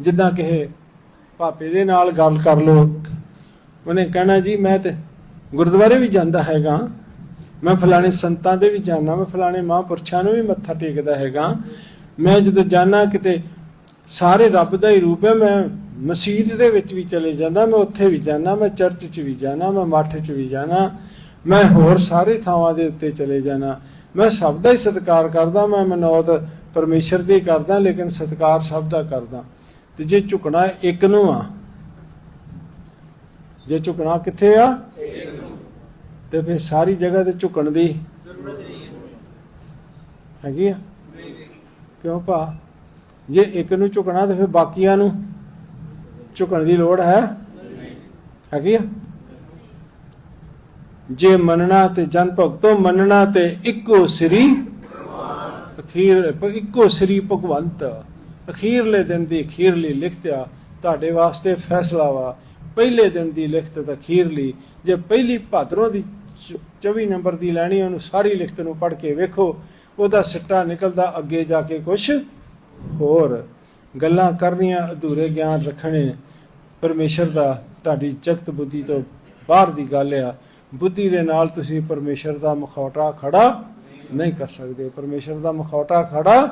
ਜਿੱਦਾਂ ਕਿਸੇ ਭਾਪੇ ਦੇ ਨਾਲ ਗੱਲ ਕਰ ਲੋ ਉਹਨੇ ਕਹਿਣਾ, ਜੀ, ਮੈਂ ਤੇ ਗੁਰਦੁਆਰੇ ਵੀ ਜਾਂਦਾ ਹੈਗਾ। ਮੈਂ ਫਲਾਣੇ ਸੰਤਾਂ ਦੇ ਵੀ ਜਾਣਾ ਮੈਂ ਫਲਾਣੇ ਮਹਾਂਪੁਰਸ਼ਾਂ ਨੂੰ ਵੀ ਮੱਥਾ ਟੇਕਦਾ ਹੈਗਾ। ਮੈਂ ਜਦੋਂ ਜਾਣਾ ਕਿਤੇ, ਸਾਰੇ ਰੱਬ ਦਾ ਹੀ ਰੂਪ ਹੈ। ਮੈਂ ਮਸਜਿਦ ਦੇ ਵਿੱਚ ਵੀ ਚਲੇ ਜਾਂਦਾ, ਮੈਂ ਉੱਥੇ ਵੀ ਜਾਣਾ ਮੈਂ ਚਰਚ 'ਚ ਵੀ ਜਾਣਾ ਮੈਂ ਮੱਠ 'ਚ ਵੀ ਜਾਣਾ ਮੈਂ ਹੋਰ ਸਾਰੇ ਥਾਵਾਂ ਦੇ ਉੱਤੇ ਚਲੇ ਜਾਣਾ ਮੈਂ ਸਭ ਦਾ ਹੀ ਸਤਿਕਾਰ ਕਰਦਾ, ਮੈਂ ਮਨੌਤ ਪਰਮੇਸ਼ਰ ਦੀ ਕਰਦਾ, ਲੇਕਿਨ ਸਤਿਕਾਰ ਸਭ ਦਾ ਕਰਦਾ। ਤੇ ਜੇ ਝੁਕਣਾ ਇੱਕ ਨੂੰ ਆ ਜੇ ਝੁਕਣਾ ਕਿੱਥੇ ਆ? ਤੇ ਫਿਰ ਸਾਰੀ ਜਗ੍ਹਾ ਤੇ ਝੁਕਣ ਦੀ ਹੈਗੀ ਆ? ਕਿਉਂ ਭਾ? ਜੇ ਇੱਕ ਨੂੰ ਝੁਕਣਾ ਤੇ ਫਿਰ ਬਾਕੀਆਂ ਨੂੰ ਝੁਕਣ ਦੀ ਲੋੜ ਹੈ? ਹੈਗੀ ਆ? ਜੇ ਮੰਨਣਾ ਤੇ ਜਨ ਭਗਤੋ ਮੰਨਣਾ ਤੇ ਇੱਕੋ ਸ੍ਰੀ ਅਖੀਰ ਇੱਕੋ ਸ੍ਰੀ ਭਗਵੰਤ। ਅਖੀਰਲੇ ਦਿਨ ਦੀ ਅਖੀਰਲੀ ਲਿਖਤ ਆ ਤੁਹਾਡੇ ਵਾਸਤੇ ਫੈਸਲਾ ਵਾ। ਪਹਿਲੇ ਦਿਨ ਦੀ ਲਿਖਤ ਤਾਂ ਅਖੀਰਲੀ ਜੇ ਪਹਿਲੀ ਭਾਦਰੋਂ ਦੀ ਚ- 24 ਨੰਬਰ ਦੀ ਲੈਣੀ, ਉਹਨੂੰ ਸਾਰੀ ਲਿਖਤ ਨੂੰ ਪੜ੍ਹ ਕੇ ਵੇਖੋ। ਉਹਦਾ ਸਿੱਟਾ ਨਿਕਲਦਾ ਅੱਗੇ ਜਾ ਕੇ ਕੁਛ ਹੋਰ। ਗੱਲਾਂ ਕਰਨੀਆਂ ਅਧੂਰੇ ਗਿਆਨ ਰੱਖਣੇ ਪਰਮੇਸ਼ਰ ਦਾ ਤੁਹਾਡੀ ਜਗਤ ਬੁੱਧੀ ਤੋਂ ਬਾਹਰ ਦੀ ਗੱਲ ਆ। ਬੁੱਧੀ ਦੇ ਨਾਲ ਤੁਸੀਂ ਪਰਮੇਸ਼ਰ ਦਾ ਮਖੌਟਾ ਖੜਾ ਨਹੀਂ ਕਰ ਸਕਦੇ। ਪਰਮੇਸ਼ਰ ਦਾ ਮਖੌਟਾ ਖੜਾ